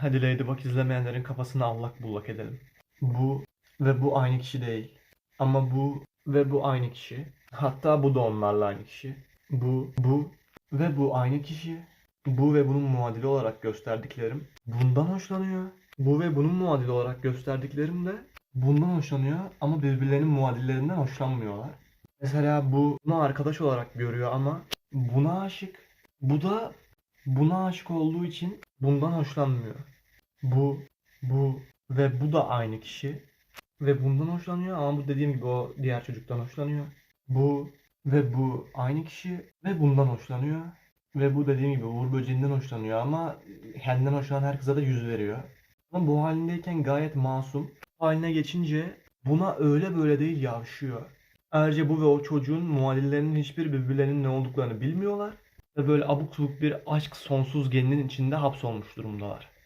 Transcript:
Hadi Ladybug izlemeyenlerin kafasını allak bullak edelim. Bu ve bu aynı kişi değil. Ama bu ve bu aynı kişi. Hatta bu da onlarla aynı kişi. Bu, bu ve bu aynı kişi. Bu ve bunun muadili olarak gösterdiklerim bundan hoşlanıyor. Bu ve bunun muadili olarak gösterdiklerim de bundan hoşlanıyor ama birbirlerinin muadillerinden hoşlanmıyorlar. Mesela bu bunu arkadaş olarak görüyor ama buna aşık. Bu da buna aşık olduğu için bundan hoşlanmıyor. Bu, bu ve bu da aynı kişi. Ve bundan hoşlanıyor ama bu dediğim gibi o diğer çocuktan hoşlanıyor. Bu ve bu aynı kişi ve bundan hoşlanıyor. Ve bu dediğim gibi Uğur Böceği'nden hoşlanıyor ama kendinden hoşlanan herkese de yüz veriyor. Ama bu halindeyken gayet masum. Bu haline geçince buna öyle böyle değil yavşıyor. Ayrıca bu ve o çocuğun muadillerinin hiçbir birbirlerinin ne olduklarını bilmiyorlar. Ve böyle abuk subuk bir aşk sonsuz geninin içinde hapsolmuş durumdalar.